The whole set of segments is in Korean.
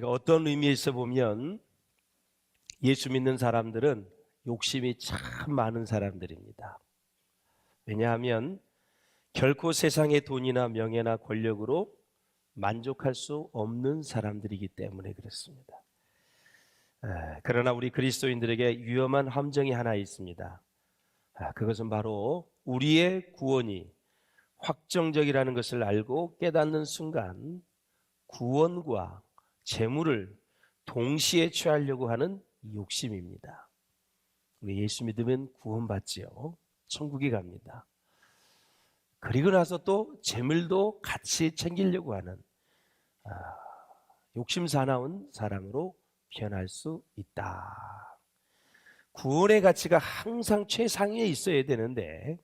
우리가 어떤 의미에서 보면 예수 믿는 사람들은 욕심이 참 많은 사람들입니다. 왜냐하면 결코 세상의 돈이나 명예나 권력으로 만족할 수 없는 사람들이기 때문에 그렇습니다. 에, 그러나 우리 그리스도인들에게 위험한 함정이 하나 있습니다. 아, 그것은 바로 우리의 구원이 확정적이라는 것을 알고 깨닫는 순간 구원과 재물을 동시에 취하려고 하는 욕심입니다. 우리 예수 믿으면 구원받지요. 천국에 갑니다. 그리고 나서 또 재물도 같이 챙기려고 하는 아, 욕심 사나운 사람으로 변할 수 있다. 구원의 가치가 항상 최상위에 있어야 되는데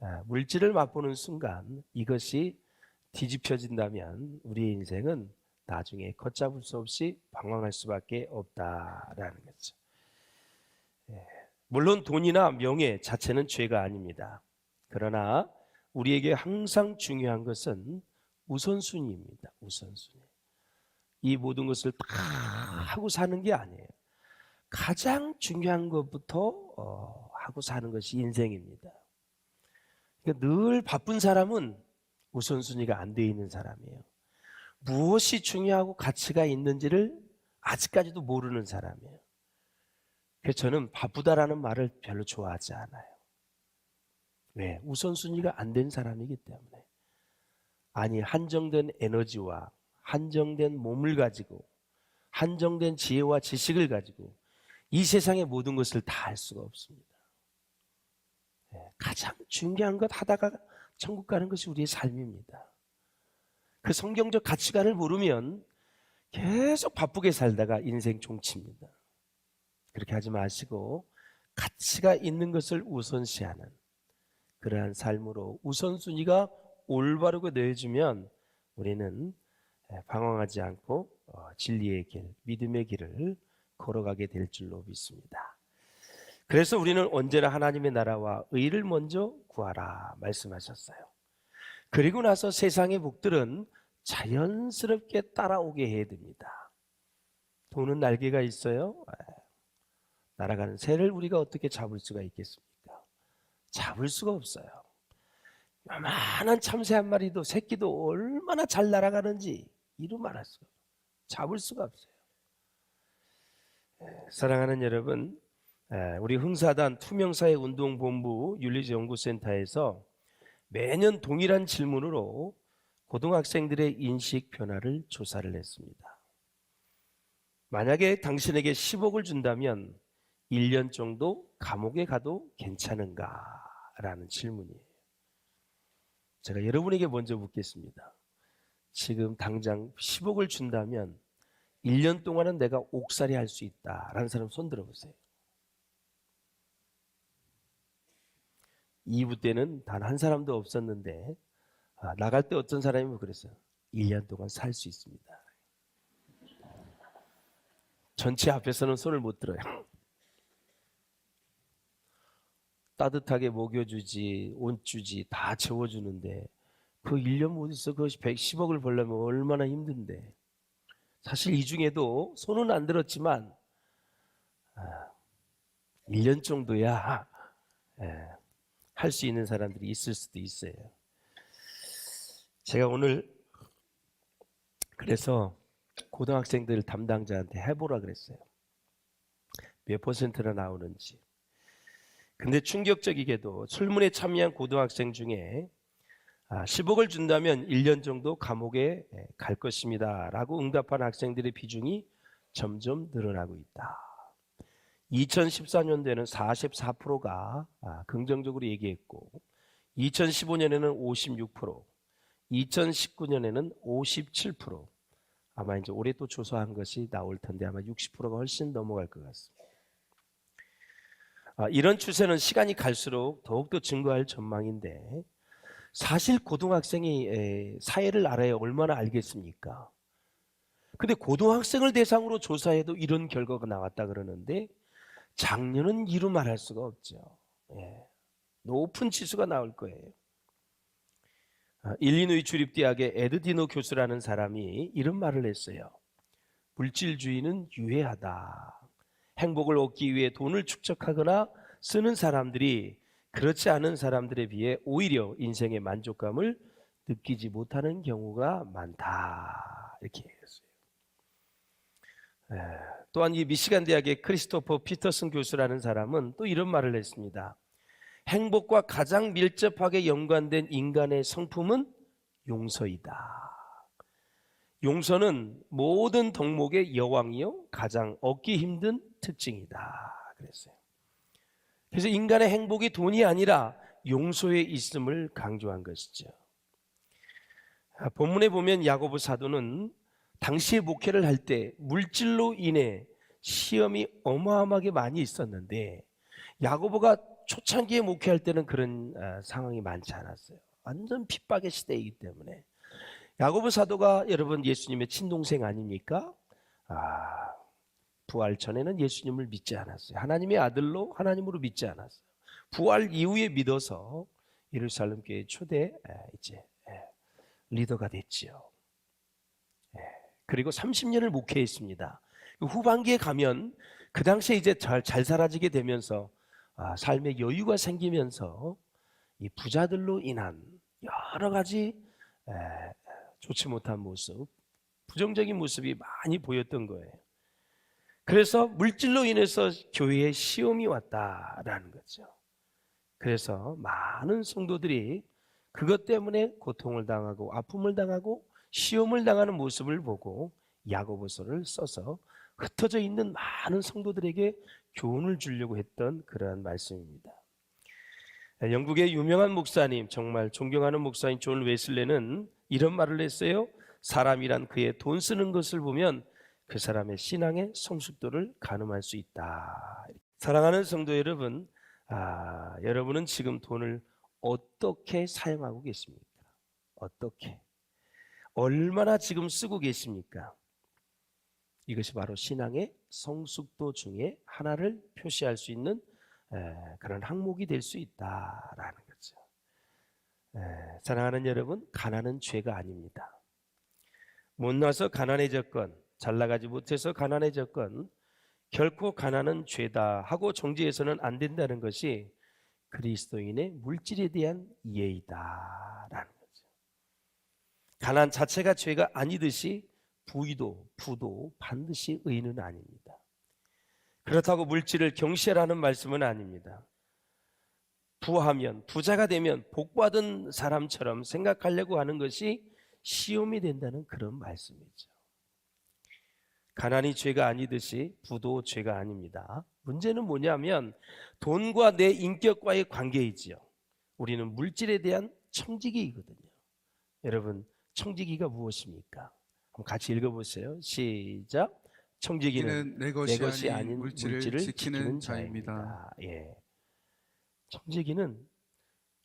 아, 물질을 맛보는 순간 이것이 뒤집혀진다면 우리의 인생은 나중에 걷잡을 수 없이 방황할 수밖에 없다라는 거죠. 예, 물론 돈이나 명예 자체는 죄가 아닙니다. 그러나 우리에게 항상 중요한 것은 우선순위입니다. 우선순위. 이 모든 것을 다 하고 사는 게 아니에요. 가장 중요한 것부터 어, 하고 사는 것이 인생입니다. 그러니까 늘 바쁜 사람은 우선순위가 안 돼 있는 사람이에요. 무엇이 중요하고 가치가 있는지를 아직까지도 모르는 사람이에요. 그래서 저는 바쁘다라는 말을 별로 좋아하지 않아요. 왜? 우선순위가 안 된 사람이기 때문에. 아니, 한정된 에너지와 한정된 몸을 가지고 한정된 지혜와 지식을 가지고 이 세상의 모든 것을 다 할 수가 없습니다. 예, 가장 중요한 것 하다가 천국 가는 것이 우리의 삶입니다. 그 성경적 가치관을 모르면 계속 바쁘게 살다가 인생 종칩니다. 그렇게 하지 마시고 가치가 있는 것을 우선시하는 그러한 삶으로 우선순위가 올바르고 내주면 우리는 방황하지 않고 어, 진리의 길, 믿음의 길을 걸어가게 될 줄로 믿습니다. 그래서 우리는 언제나 하나님의 나라와 의를 먼저 구하라 말씀하셨어요. 그리고 나서 세상의 복들은 자연스럽게 따라오게 해야 됩니다. 돈은 날개가 있어요. 날아가는 새를 우리가 어떻게 잡을 수가 있겠습니까? 잡을 수가 없어요. 요만한 참새 한 마리도 새끼도 얼마나 잘 날아가는지 이루 말할 없어요. 잡을 수가 없어요. 사랑하는 여러분, 우리 흥사단 투명사회 운동본부 윤리연구센터에서 매년 동일한 질문으로 고등학생들의 인식 변화를 조사를 했습니다. 만약에 당신에게 10억을 준다면 1년 정도 감옥에 가도 괜찮은가? 라는 질문이에요. 제가 여러분에게 먼저 묻겠습니다. 지금 당장 10억을 준다면 1년 동안은 내가 옥살이 할 수 있다. 라는 사람 손 들어보세요. 2부 때는 단 한 사람도 없었는데 아, 나갈 때 어떤 사람이 그랬어요. 1년 동안 살 수 있습니다. 전체 앞에서는 손을 못 들어요. 따뜻하게 먹여주지, 옷 주지, 다 채워주는데 그 1년 못 있어. 그것이 110억을 벌려면 얼마나 힘든데. 사실 이 중에도 손은 안 들었지만 아, 1년 정도야 예, 할수 있는 사람들이 있을 수도 있어요. 제가 오늘 그래서 고등학생들 담당자한테 해보라 그랬어요. 몇 퍼센트나 나오는지. 근데 충격적이게도 설문에 참여한 고등학생 중에 10억을 아, 준다면 1년 정도 감옥에 갈 것입니다. 라고 응답한 학생들의 비중이 점점 늘어나고 있다. 2014년도에는 44%가 아, 긍정적으로 얘기했고, 2015년에는 56%, 2019년에는 57%, 아마 이제 올해 또 조사한 것이 나올 텐데 아마 60%가 훨씬 넘어갈 것 같습니다. 아, 이런 추세는 시간이 갈수록 더욱더 증가할 전망인데 사실 고등학생이 사회를 알아야 얼마나 알겠습니까? 근데 고등학생을 대상으로 조사해도 이런 결과가 나왔다 그러는데 작년은 이루 말할 수가 없죠. 예. 높은 지수가 나올 거예요. 아, 일리노이 주립대학의 에드디노 교수라는 사람이 이런 말을 했어요. 물질주의는 유해하다. 행복을 얻기 위해 돈을 축적하거나 쓰는 사람들이 그렇지 않은 사람들에 비해 오히려 인생의 만족감을 느끼지 못하는 경우가 많다. 이렇게 얘기했어요. 에, 또한 이 미시간 대학의 크리스토퍼 피터슨 교수라는 사람은 또 이런 말을 했습니다. 행복과 가장 밀접하게 연관된 인간의 성품은 용서이다. 용서는 모든 덕목의 여왕이요 가장 얻기 힘든 특징이다. 그랬어요. 그래서 인간의 행복이 돈이 아니라 용서에 있음을 강조한 것이죠. 아, 본문에 보면 야고보 사도는 당시의 목회를 할 때 물질로 인해 시험이 어마어마하게 많이 있었는데 야고보가 초창기에 목회할 때는 그런 아, 상황이 많지 않았어요. 완전 핍박의 시대이기 때문에 야고보 사도가 여러분 예수님의 친동생 아닙니까? 아, 부활 전에는 예수님을 믿지 않았어요. 하나님의 아들로 하나님으로 믿지 않았어요. 부활 이후에 믿어서 예루살렘 교회 초대 에, 이제 에, 리더가 됐지요. 에, 그리고 30년을 목회했습니다. 그 후반기에 가면 그 당시에 이제 잘, 잘 살아지게 되면서 아, 삶에 여유가 생기면서 이 부자들로 인한 여러 가지 에, 좋지 못한 모습, 부정적인 모습이 많이 보였던 거예요. 그래서 물질로 인해서 교회에 시험이 왔다라는 거죠. 그래서 많은 성도들이 그것 때문에 고통을 당하고 아픔을 당하고 시험을 당하는 모습을 보고 야고보서를 써서 흩어져 있는 많은 성도들에게 교훈을 주려고 했던 그러한 말씀입니다. 영국의 유명한 목사님, 정말 존경하는 목사인 존 웨슬레는 이런 말을 했어요. 사람이란 그의 돈 쓰는 것을 보면 그 사람의 신앙의 성숙도를 가늠할 수 있다. 사랑하는 성도 여러분, 아, 여러분은 지금 돈을 어떻게 사용하고 계십니까? 어떻게? 얼마나 지금 쓰고 계십니까? 이것이 바로 신앙의 성숙도 중에 하나를 표시할 수 있는 에, 그런 항목이 될 수 있다라는 거죠. 에, 사랑하는 여러분, 가난은 죄가 아닙니다. 못나서 가난해졌건 잘 나가지 못해서 가난해졌건 결코 가난은 죄다 하고 정지해서는 안 된다는 것이 그리스도인의 물질에 대한 이해이다라는 거죠. 가난 자체가 죄가 아니듯이 부의도 부도 반드시 의는 아닙니다. 그렇다고 물질을 경시하라는 말씀은 아닙니다. 부하면 부자가 되면 복받은 사람처럼 생각하려고 하는 것이 시험이 된다는 그런 말씀이죠. 가난이 죄가 아니듯이 부도 죄가 아닙니다. 문제는 뭐냐면 돈과 내 인격과의 관계이지요. 우리는 물질에 대한 청지기이거든요. 여러분, 청지기가 무엇입니까? 한번 같이 읽어보세요. 시작. 청지기는 내 것이, 내 것이 아닌 아닌 물질을, 물질을 지키는, 지키는 자입니다. 자입니다. 예. 청지기는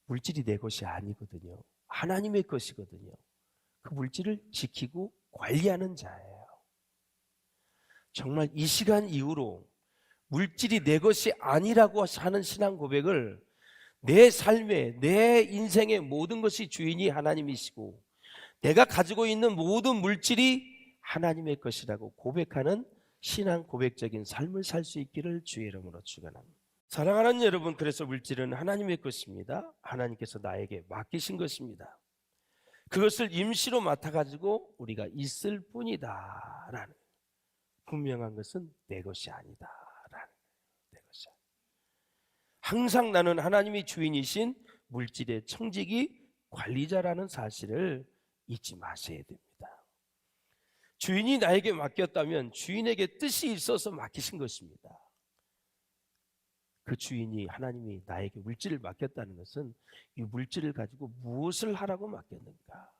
물질이 내 것이 아니거든요. 하나님의 것이거든요. 그 물질을 지키고 관리하는 자예요. 정말 이 시간 이후로 물질이 내 것이 아니라고 하는 신앙 고백을 내 삶에, 내 인생의 모든 것이 주인이 하나님이시고 내가 가지고 있는 모든 물질이 하나님의 것이라고 고백하는 신앙 고백적인 삶을 살 수 있기를 주의 이름으로 축원합니다. 사랑하는 여러분, 그래서 물질은 하나님의 것입니다. 하나님께서 나에게 맡기신 것입니다. 그것을 임시로 맡아 가지고 우리가 있을 뿐이다라는 분명한 것은 내 것이 아니다라는 내 것이. 항상 나는 하나님이 주인이신 물질의 청지기 관리자라는 사실을 잊지 마셔야 됩니다. 주인이 나에게 맡겼다면 주인에게 뜻이 있어서 맡기신 것입니다. 그 주인이 하나님이 나에게 물질을 맡겼다는 것은 이 물질을 가지고 무엇을 하라고 맡겼는가?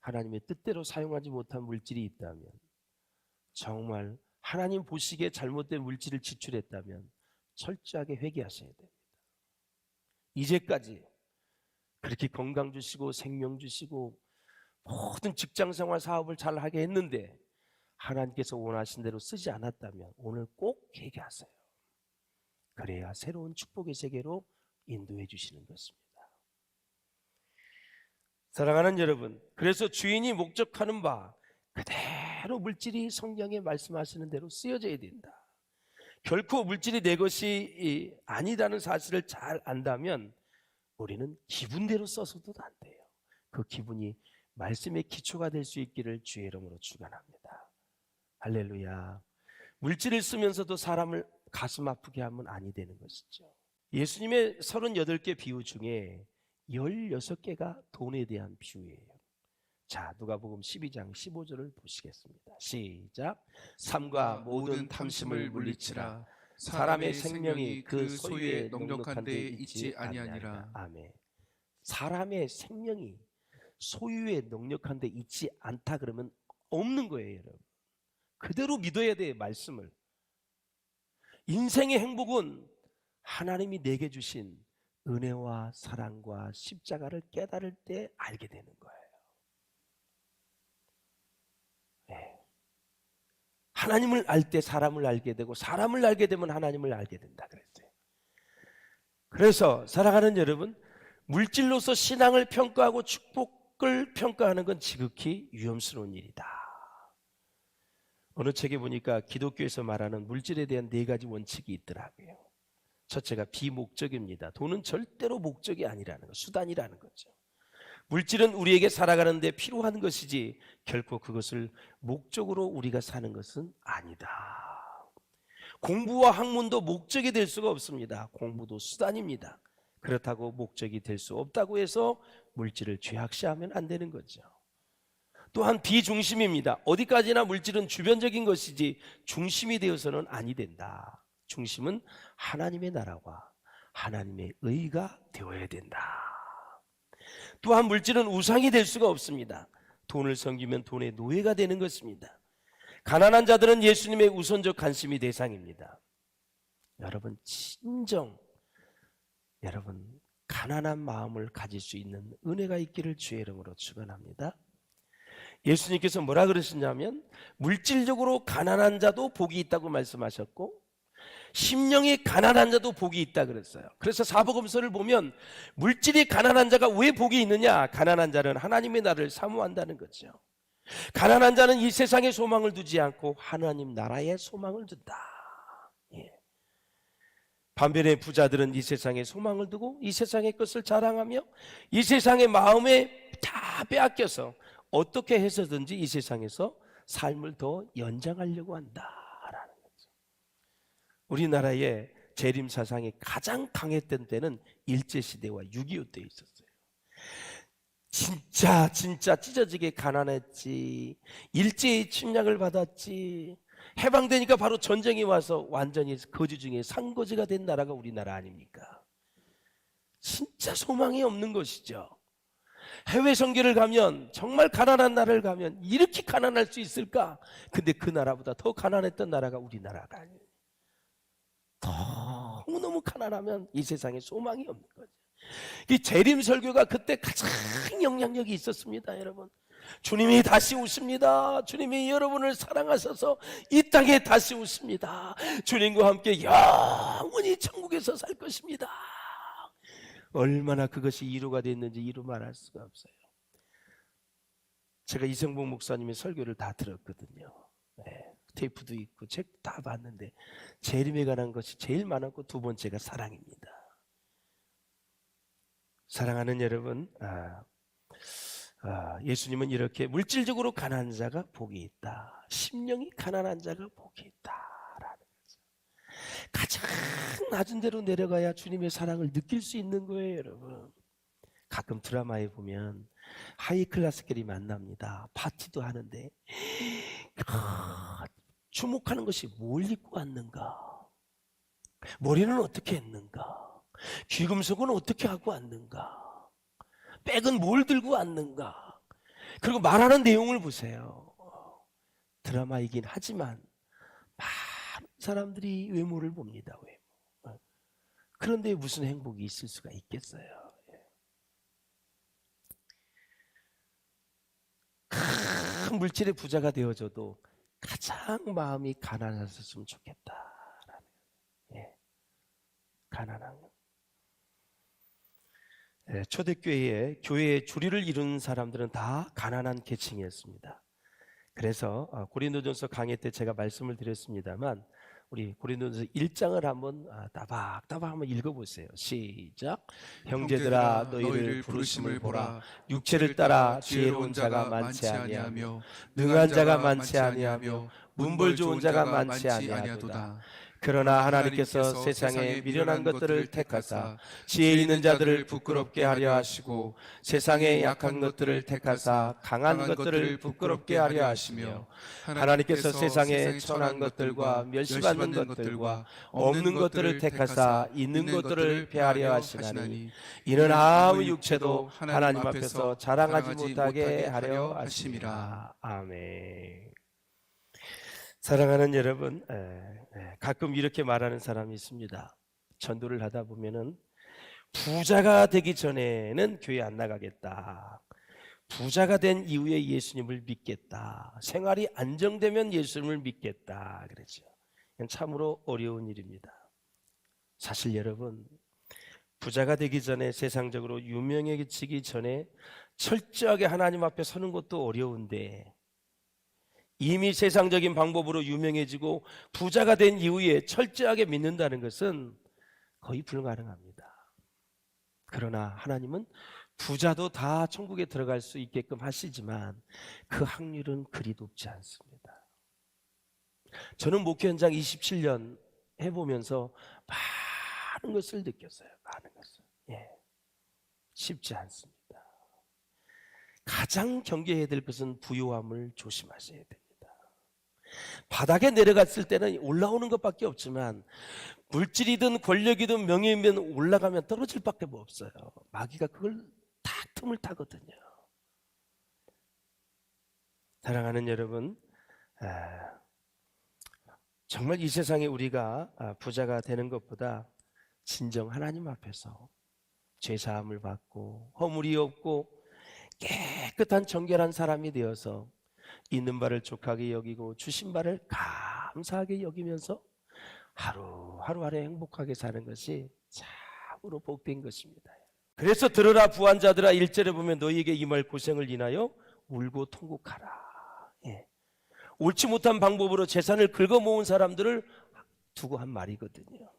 하나님의 뜻대로 사용하지 못한 물질이 있다면 정말 하나님 보시기에 잘못된 물질을 지출했다면 철저하게 회개하셔야 됩니다. 이제까지 그렇게 건강 주시고 생명 주시고 모든 직장 생활 사업을 잘 하게 했는데 하나님께서 원하신 대로 쓰지 않았다면 오늘 꼭 회개하세요. 그래야 새로운 축복의 세계로 인도해 주시는 것입니다. 사랑하는 여러분, 그래서 주인이 목적하는 바 그대로 물질이 성경에 말씀하시는 대로 쓰여져야 된다. 결코 물질이 내 것이 이, 아니라는 사실을 잘 안다면 우리는 기분대로 써서도 안 돼요. 그 기분이 말씀의 기초가 될 수 있기를 주의 이름으로 축원합니다. 할렐루야. 물질을 쓰면서도 사람을 가슴 아프게 하면 아니 되는 것이죠. 예수님의 38개 비유 중에 16개가 돈에 대한 비유예요. 자, 누가복음 12장 15절을 보시겠습니다. 시작. 삶과 모든 탐심을 물리치라. 사람의 생명이 그 소유에 넉넉한 데 있지 아니하니라. 아멘. 사람의 생명이 소유에 넉넉한 데 있지 않다 그러면 없는 거예요, 여러분. 그대로 믿어야 돼, 말씀을. 인생의 행복은 하나님이 내게 주신 은혜와 사랑과 십자가를 깨달을 때 알게 되는 거예요. 네. 하나님을 알 때 사람을 알게 되고 사람을 알게 되면 하나님을 알게 된다 그랬어요. 그래서 사랑하는 여러분, 물질로서 신앙을 평가하고 축복을 평가하는 건 지극히 위험스러운 일이다. 어느 책에 보니까 기독교에서 말하는 물질에 대한 네 가지 원칙이 있더라고요. 첫째가 비목적입니다. 돈은 절대로 목적이 아니라는 거, 수단이라는 거죠. 물질은 우리에게 살아가는데 필요한 것이지 결코 그것을 목적으로 우리가 사는 것은 아니다. 공부와 학문도 목적이 될 수가 없습니다. 공부도 수단입니다. 그렇다고 목적이 될 수 없다고 해서 물질을 죄악시하면 안 되는 거죠. 또한 비중심입니다. 어디까지나 물질은 주변적인 것이지 중심이 되어서는 아니 된다. 중심은 하나님의 나라와 하나님의 의가 되어야 된다. 또한 물질은 우상이 될 수가 없습니다. 돈을 섬기면 돈의 노예가 되는 것입니다. 가난한 자들은 예수님의 우선적 관심이 대상입니다. 여러분 진정 여러분 가난한 마음을 가질 수 있는 은혜가 있기를 주의 이름으로 축원합니다. 예수님께서 뭐라 그러셨냐면 물질적으로 가난한 자도 복이 있다고 말씀하셨고 심령이 가난한 자도 복이 있다 그랬어요. 그래서 사복음서를 보면 물질이 가난한 자가 왜 복이 있느냐? 가난한 자는 하나님의 나라를 사모한다는 거죠. 가난한 자는 이 세상에 소망을 두지 않고 하나님 나라에 소망을 둔다. 예. 반면에 부자들은 이 세상에 소망을 두고 이 세상의 것을 자랑하며 이 세상의 마음에 다 빼앗겨서 어떻게 해서든지 이 세상에서 삶을 더 연장하려고 거죠. 우리나라의 재림 사상이 가장 강했던 때는 일제 시대와 6.25때 있었어요. 진짜 진짜 찢어지게 가난했지. 일제의 침략을 받았지. 해방되니까 바로 전쟁이 와서 완전히 거지 중에 상거지가 된 나라가 우리나라 아닙니까? 진짜 소망이 없는 것이죠. 해외 선교를 가면 정말 가난한 나라를 가면 이렇게 가난할 수 있을까? 근데 그 나라보다 더 가난했던 나라가 우리나라가 아니에요. 너무너무 가난하면 이 세상에 소망이 없는 거죠. 이 재림 설교가 그때 가장 영향력이 있었습니다, 여러분. 주님이 다시 오십니다. 주님이 여러분을 사랑하셔서 이 땅에 다시 오십니다. 주님과 함께 영원히 천국에서 살 것입니다. 얼마나 그것이 이루가 됐는지 이루 말할 수가 없어요. 제가 이성봉 목사님의 설교를 다 들었거든요. 네, 테이프도 있고 책 다 봤는데 재림에 관한 것이 제일 많았고 두 번째가 사랑입니다. 사랑하는 여러분, 아, 아, 예수님은 이렇게 물질적으로 가난한 자가 복이 있다. 심령이 가난한 자가 복이 거죠. 가장 낮은 데로 내려가야 주님의 사랑을 느낄 수 있는 거예요, 여러분. 가끔 드라마에 보면 하이 클래스끼리 만납니다. 파티도 하는데 아, 주목하는 것이 뭘 입고 왔는가? 머리는 어떻게 했는가? 귀금속은 어떻게 하고 왔는가? 백은 뭘 들고 왔는가? 그리고 말하는 내용을 보세요. 드라마이긴 하지만 많은 사람들이 외모를 봅니다. 외모. 그런데 무슨 행복이 있을 수가 있겠어요? 큰 물질의 부자가 되어져도 가장 마음이 가난했었으면 좋겠다라는 예. 가난한 것. 예, 초대교회에 교회의 주리를 이루는 사람들은 다 가난한 계층이었습니다. 그래서 아, 고린도전서 강의 때 제가 말씀을 드렸습니다만 우리 고린도전서 1장을 한번 아, 따박따박 한번 읽어보세요. 시작. 형제들아 너희를 부르심을 보라. 육체를 따라 지혜로운 자가 많지 아니하며 능한 자가 많지 아니하며 문벌 좋은 자가 많지 아니하도다. 그러나 하나님께서 세상에 미련한 것들을 택하사 지혜 있는 자들을 부끄럽게 하려 하시고 세상에 약한 것들을 택하사 강한 것들을 부끄럽게 하려 하시며 하나님께서 세상에 천한 것들과 멸시받는 것들과 없는 것들을 택하사 있는 것들을 배하려 하시나니 이는 아무 육체도 하나님 앞에서 자랑하지 못하게 하려 하심이라 아멘. 사랑하는 여러분, 가끔 이렇게 말하는 사람이 있습니다. 전도를 하다 보면은 부자가 되기 전에는 교회 안 나가겠다. 부자가 된 이후에 예수님을 믿겠다. 생활이 안정되면 예수님을 믿겠다. 그랬죠. 참으로 어려운 일입니다. 사실 여러분, 부자가 되기 전에 세상적으로 유명해지기 전에 철저하게 하나님 앞에 서는 것도 어려운데 이미 세상적인 방법으로 유명해지고 부자가 된 이후에 철저하게 믿는다는 것은 거의 불가능합니다. 그러나 하나님은 부자도 다 천국에 들어갈 수 있게끔 하시지만 그 확률은 그리 높지 않습니다. 저는 목회 현장 27년 해보면서 많은 것을 느꼈어요. 많은 것을. 예. 쉽지 않습니다. 가장 경계해야 될 것은 부요함을 조심하셔야 됩니다. 바닥에 내려갔을 때는 올라오는 것밖에 없지만 물질이든 권력이든 명예이든 올라가면 떨어질 밖에 뭐 없어요. 마귀가 그걸 탁 틈을 타거든요. 사랑하는 여러분, 아, 정말 이 세상에 우리가 아, 부자가 되는 것보다 진정 하나님 앞에서 죄 사함을 받고 허물이 없고 깨끗한 정결한 사람이 되어서 있는 바를 족하게 여기고 주신 바를 감사하게 여기면서 하루하루 하루 행복하게 사는 것이 참으로 복된 것입니다. 그래서 들으라 부한자들아 일절에 보면 너희에게 이말 고생을 인하여 울고 통곡하라. 예. 옳지 못한 방법으로 재산을 긁어 모은 사람들을 두고 한 말이거든요.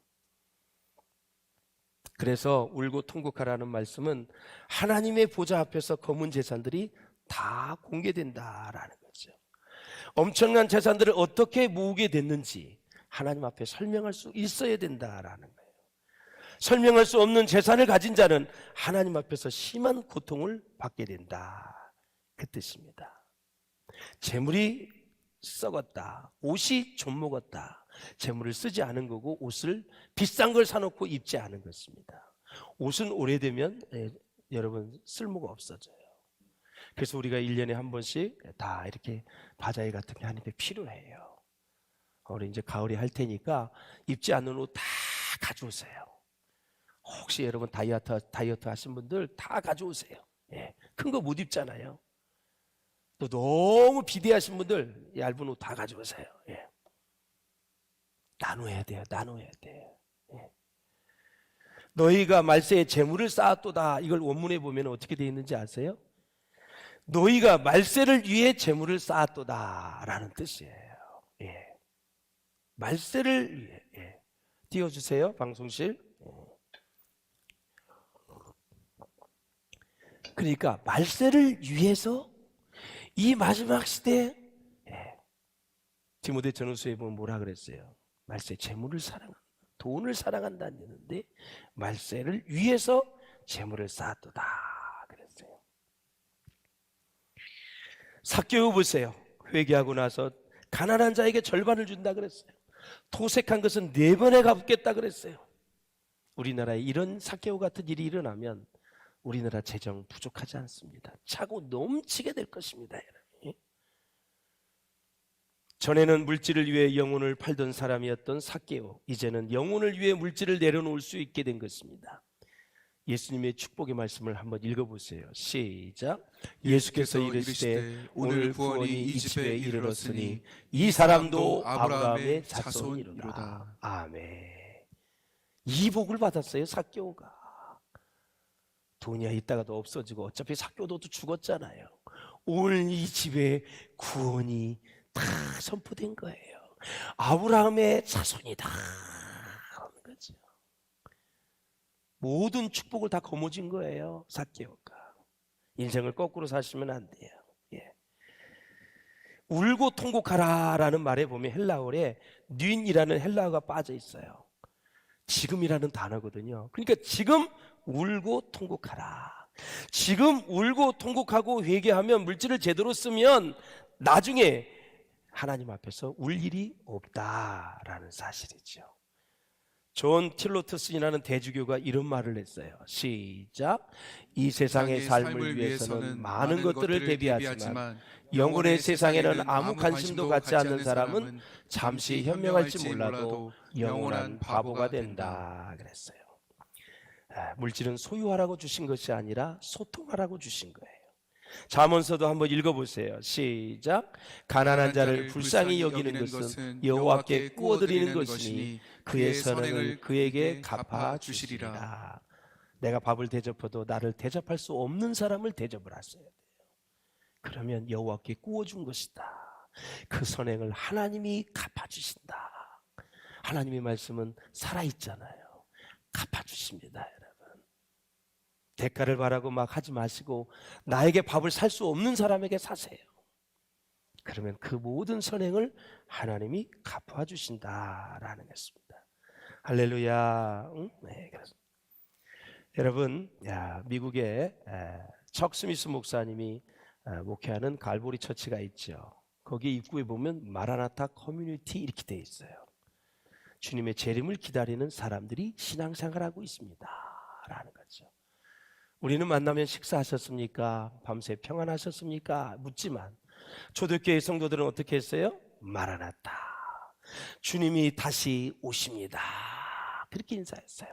그래서 울고 통곡하라는 말씀은 하나님의 보좌 앞에서 검은 재산들이 다 공개된다라는 거죠. 엄청난 재산들을 어떻게 모으게 됐는지 하나님 앞에 설명할 수 있어야 된다라는 거예요. 설명할 수 없는 재산을 가진 자는 하나님 앞에서 심한 고통을 받게 된다. 그 뜻입니다. 재물이 썩었다. 옷이 좀 먹었다. 재물을 쓰지 않은 거고 옷을 비싼 걸 사놓고 입지 않은 것입니다. 옷은 오래되면 예, 여러분 쓸모가 없어져요. 그래서 우리가 1년에 한 번씩 다 이렇게 바자회 같은 게 하는 게 필요해요. 우리 이제 가을에 할 테니까 입지 않는 옷 다 가져오세요. 혹시 여러분 다이어트 다이어트 하신 분들 다 가져오세요. 예, 큰 거 못 입잖아요. 또 너무 비대하신 분들 얇은 옷 다 가져오세요. 예. 나눠야 돼요. 나눠야 돼요. 예. 너희가 말세에 재물을 쌓았도다. 이걸 원문에 보면 어떻게 되어 있는지 아세요? 너희가 말세를 위해 재물을 쌓았도다라는 뜻이에요. 예. 말세를 위해 예. 띄워 주세요 방송실. 그러니까 말세를 위해서 이 마지막 시대에 예. 디모데 전후서에 보면 뭐라 그랬어요? 말세 재물을 사랑, 돈을 사랑한다는 얘기인데 말세를 위해서 재물을 쌓았도다 그랬어요. 사개오 보세요. 회개하고 나서 가난한 자에게 절반을 준다 그랬어요. 토색한 것은 네 번에 갚겠다 그랬어요. 우리나라에 이런 사개오 같은 일이 일어나면 우리나라 재정 부족하지 않습니다. 차고 넘치게 될 것입니다. 여러분. 전에는 물질을 위해 영혼을 팔던 사람이었던 사개오, 이제는 영혼을 위해 물질을 내려놓을 수 있게 된 것입니다. 예수님의 축복의 말씀을 한번 읽어보세요. 시작. 예수께서 이르시되 오늘 구원이 이 집에 이르렀으니 이 사람도 아브라함의 자손이로다. 아멘. 이 복을 받았어요. 사개오가. 돈이 있다가도 없어지고 어차피 사교도도 죽었잖아요. 오늘 이 집에 구원이 다 선포된 거예요. 아브라함의 자손이다. 하는 거죠. 모든 축복을 다 거머쥔 거예요. 사케오가. 인생을 거꾸로 사시면 안 돼요. 예. 울고 통곡하라라는 말에 보면 헬라어에 뉘이라는 헬라어가 빠져 있어요. 지금이라는 단어거든요. 그러니까 지금 울고 통곡하라. 지금 울고 통곡하고 회개하면 물질을 제대로 쓰면 나중에 하나님 앞에서 울 일이 없다라는 사실이죠. 존 틸로트스이라는 대주교가 이런 말을 했어요. 시작. 이 세상의 삶을 위해서는 많은 것들을 대비하지만 영혼의 세상에는 아무 관심도 갖지 않는 사람은 잠시 현명할지 몰라도 영원한 바보가 된다 그랬어요. 아, 물질은 소유하라고 주신 것이 아니라 소통하라고 주신 거예요. 잠언서도 한번 읽어보세요. 시작. 가난한 자를 불쌍히 여기는 것은 여호와께 구워드리는 것이니 그의 선행을 그에게 갚아 주시리라. 내가 밥을 대접해도 나를 대접할 수 없는 사람을 대접을 하셔야 돼요. 그러면 여호와께 구워준 것이다. 그 선행을 하나님이 갚아 주신다. 하나님의 말씀은 살아 있잖아요. 갚아 주십니다, 여러분. 대가를 바라고 막 하지 마시고 나에게 밥을 살 수 없는 사람에게 사세요. 그러면 그 모든 선행을 하나님이 갚아 주신다라는 것입니다. 할렐루야. 응? 네, 그렇습니다. 여러분, 야, 미국에 에, 척 스미스 목사님이 에, 목회하는 갈보리 처치가 있죠. 거기 입구에 보면 마라나타 커뮤니티 이렇게 돼 있어요. 주님의 재림을 기다리는 사람들이 신앙생활하고 있습니다. 라는 거죠. 우리는 만나면 식사하셨습니까? 밤새 평안하셨습니까? 묻지만 초대교회 성도들은 어떻게 했어요? 마라나타. 주님이 다시 오십니다. 그렇게 인사했어요.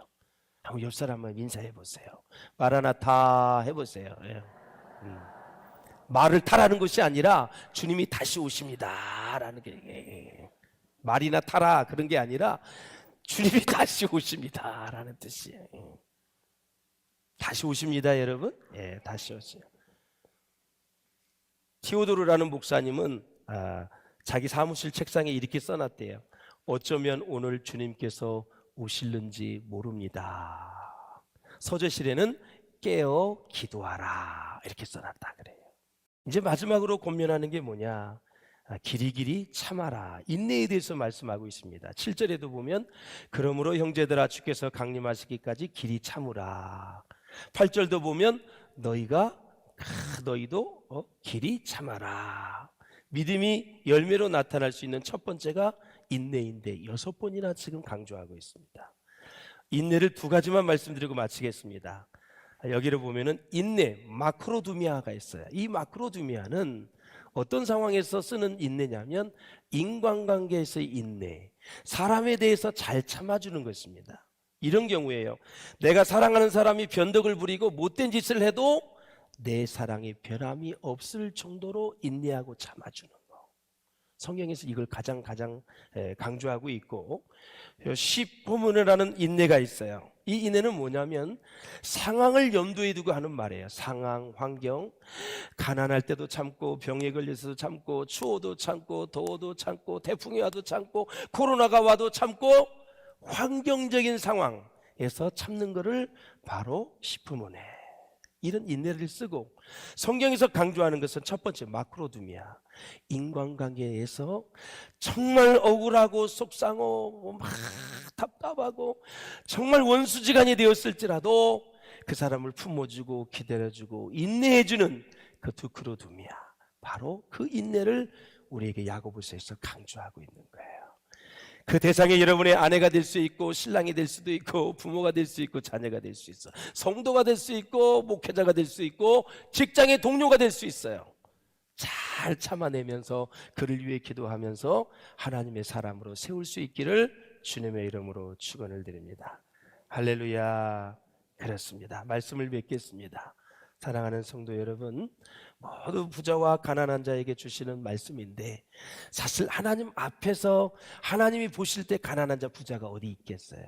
한번 옆 사람 한번 인사해 보세요. 마라나타 해보세요. 예. 음. 말을 타라는 것이 아니라 주님이 다시 오십니다라는 게 예, 예. 말이나 타라 그런 게 아니라 주님이 다시 오십니다라는 뜻이에요. 예. 다시 오십니다, 여러분. 예, 다시 오세요. 티오도르라는 목사님은 아, 자기 사무실 책상에 이렇게 써놨대요. 어쩌면 오늘 주님께서 오실는지 모릅니다. 서재실에는 깨어 기도하라 이렇게 써놨다 그래요. 이제 마지막으로 권면하는 게 뭐냐? 아, 길이 길이 참아라. 인내에 대해서 말씀하고 있습니다. 7절에도 보면 그러므로 형제들아 주께서 강림하시기까지 길이 참으라. 8절도 보면 너희가 아, 너희도 어, 길이 참아라. 믿음이 열매로 나타날 수 있는 첫 번째가 인내인데 여섯 번이나 지금 강조하고 있습니다. 인내를 두 가지만 말씀드리고 마치겠습니다. 여기를 보면은 인내, 마크로두미아가 있어요. 이 마크로두미아는 어떤 상황에서 쓰는 인내냐면 인간관계에서의 인내, 사람에 대해서 잘 참아주는 것입니다. 이런 경우에요. 내가 사랑하는 사람이 변덕을 부리고 못된 짓을 해도 내 사랑에 변함이 없을 정도로 인내하고 참아주는 거. 성경에서 이걸 가장 가장 에, 강조하고 있고 십호문이라는 인내가 있어요. 이 인내는 뭐냐면 상황을 염두에 두고 하는 말이에요. 상황, 환경, 가난할 때도 참고 병에 걸려서도 참고 추워도 참고 더워도 참고 태풍이 와도 참고 코로나가 와도 참고 환경적인 상황에서 참는 것을 바로 십부문에 이런 인내를 쓰고 성경에서 강조하는 것은 첫 번째 마크로둠이야. 인간관계에서 정말 억울하고 속상하고 막 답답하고 정말 원수지간이 되었을지라도 그 사람을 품어주고 기다려주고 인내해주는 그 두크로둠이야. 바로 그 인내를 우리에게 야고보서에서 강조하고 있는 거예요. 그 대상에 여러분의 아내가 될 수 있고 신랑이 될 수도 있고 부모가 될 수 있고 자녀가 될 수 있어. 성도가 될 수 있고 목회자가 될 수 있고 직장의 동료가 될 수 있어요. 잘 참아내면서 그를 위해 기도하면서 하나님의 사람으로 세울 수 있기를 주님의 이름으로 축원을 드립니다. 할렐루야. 그렇습니다. 말씀을 맺겠습니다. 사랑하는 성도 여러분, 모두 부자와 가난한 자에게 주시는 말씀인데 사실 하나님 앞에서 하나님이 보실 때 가난한 자 부자가 어디 있겠어요?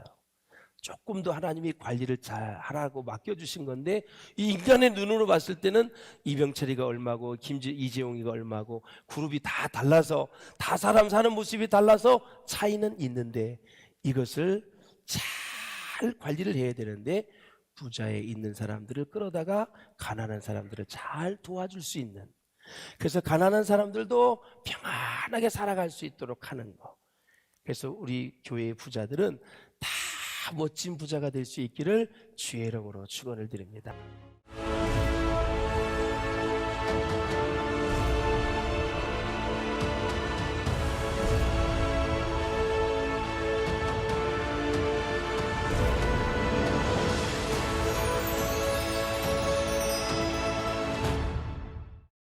조금 더 하나님이 관리를 잘 하라고 맡겨주신 건데 이 인간의 눈으로 봤을 때는 이병철이가 얼마고 김지 이재용이가 얼마고 그룹이 다 달라서 다 사람 사는 모습이 달라서 차이는 있는데 이것을 잘 관리를 해야 되는데 부자에 있는 사람들을 끌어다가 가난한 사람들을 잘 도와줄 수 있는 그래서 가난한 사람들도 평안하게 살아갈 수 있도록 하는 거. 그래서 우리 교회의 부자들은 다 멋진 부자가 될 수 있기를 주의 이름으로 축원을 드립니다.